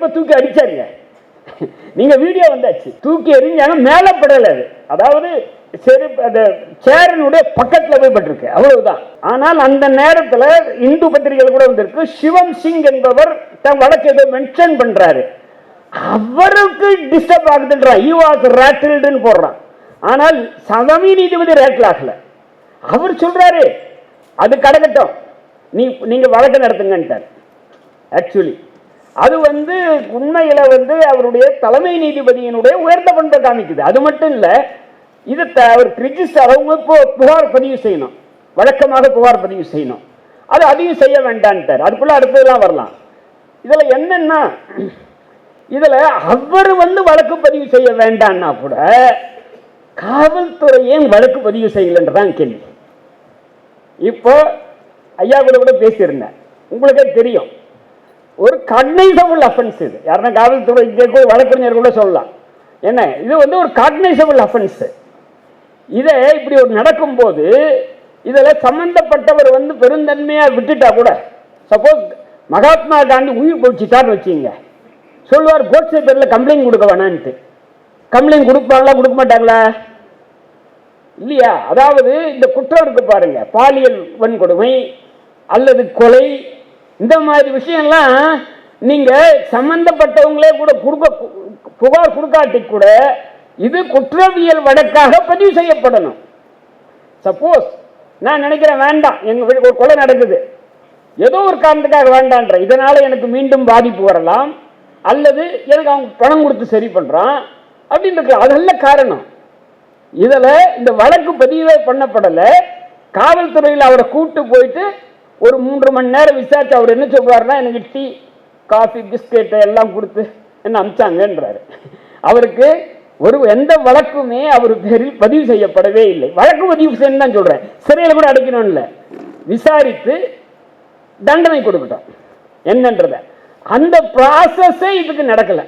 செருப்பை தூக்கி அடிச்சாருங்க. நீங்க வீடியோ வந்தாச்சு. தூக்கி எறிஞ்சாங்க மேலே படல அது. அதாவது செருப்பு அந்த சேரனுடைய பக்கத்தில் போய் பட்டிருக்கு. அவ்வளவுதான். ஆனால் அந்த நேரத்தில் இந்து பத்திரிகைகள் கூட வந்திருக்கு. சிவம் சிங் என்பவர் தன் வழக்கு ஏதோ மென்ஷன் பண்றாரு. அவருக்கு டிஸ்டர்ப் ஆகுதுன்றான் யூ வாஸ் ரேட்டில்டுன்னு போடுறான். ஆனால் சதவி நீதிபதி ரேட்டில் ஆகல. அவர் சொல்றாரு அது கடக்கட்டும் நீ நீங்க வழக்கு நடத்துங்கன்ட்டார். ஆக்சுவலி அது வந்து உண்மையில வந்து அவருடைய தலைமை நீதிபதியினுடைய உயர்ந்த பண்பை காமிக்குது. அது மட்டும் இல்லை இது த- அவர் ரிஜிஸ்டர் அவங்க இப்போ புகார் பதிவு செய்யணும். வழக்கமாக புகார் பதிவு செய்யணும். அது அதையும் செய்ய வேண்டான்ட்டார். அதுக்குள்ள அடுத்ததெல்லாம் வரலாம். இதில் என்னன்னா இதில் அவர் வந்து வழக்கு பதிவு செய்ய வேண்டான்னா கூட காவல்துறை ஏன் வழக்கு பதிவு செய்யலன்றதான் கேள்வி. இப்போ ஐயா கூட கூட பேசியிருந்தேன். உங்களுக்கே தெரியும். ஒரு கக்னைசபிள் அஃபென்ஸ் இது. யாருன்னா காவல்துறை இங்கே கூட வழக்கறிஞர் கூட சொல்லலாம். என்ன? இது வந்து ஒரு காக்னைசபிள் அஃபென்ஸ் இதை இப்படி ஒரு நடக்கும்போது இதில் சம்பந்தப்பட்டவர் வந்து பெருந்தன்மையாக விட்டுட்டா கூட சப்போஸ் மகாத்மா காந்தி உயிர் போச்சுட்டான்னு வச்சுங்க. சொல்லுவார் கோட்ஸே பேரில் கம்ப்ளைண்ட் கொடுக்க வேணான்ட்டு. கம்ப்ளைண்ட் கொடுப்பாங்களா கொடுக்க மாட்டாங்களா இல்லையா? அதாவது இந்த குற்றம் இருக்கு பாருங்க. பாலியல் வன்கொடுமை அல்லது கொலை இந்த மாதிரி விஷயம்லாம் நீங்கள் சம்பந்தப்பட்டவங்களே கூட கொடுக்க புகார் கொடுக்காட்டி கூட இது குற்றவியல் வழக்காக பதிவு செய்யப்படணும். சப்போஸ் நான் நினைக்கிறேன் வேண்டாம் எங்கள் வீடு ஒரு கொலை நடக்குது. ஏதோ ஒரு காரணத்துக்காக வேண்டான்ற இதனால் எனக்கு மீண்டும் பாதிப்பு வரலாம் அல்லது எனக்கு அவங்க பணம் கொடுத்து சரி பண்ணுறான் அப்படின்னு இருக்கு அதல்ல காரணம். இதில் இந்த வழக்கு பதிவே பண்ணப்படலை. காவல்துறையில் அவரை கூப்பிட்டு போயிட்டு ஒரு மூன்று மணி நேரம் விசாரிச்சு அவர் என்ன சொல்றாருன்னா எனக்கு டீ காஃபி பிஸ்கெட் எல்லாம் கொடுத்து என்ன அமிச்சாங்கன்றாரு அவருக்கு ஒரு எந்த வழக்குமே அவர் பேரில் பதிவு செய்யப்படவே இல்லை. வழக்கு பதிவு செய்யணும் தான் சொல்றேன். சிறையில் கூட அடைக்கணும் இல்லை. விசாரித்து தண்டனை கொடுக்கட்டும். என்னன்றத. அந்த ப்ராசஸே இதுக்கு நடக்கல.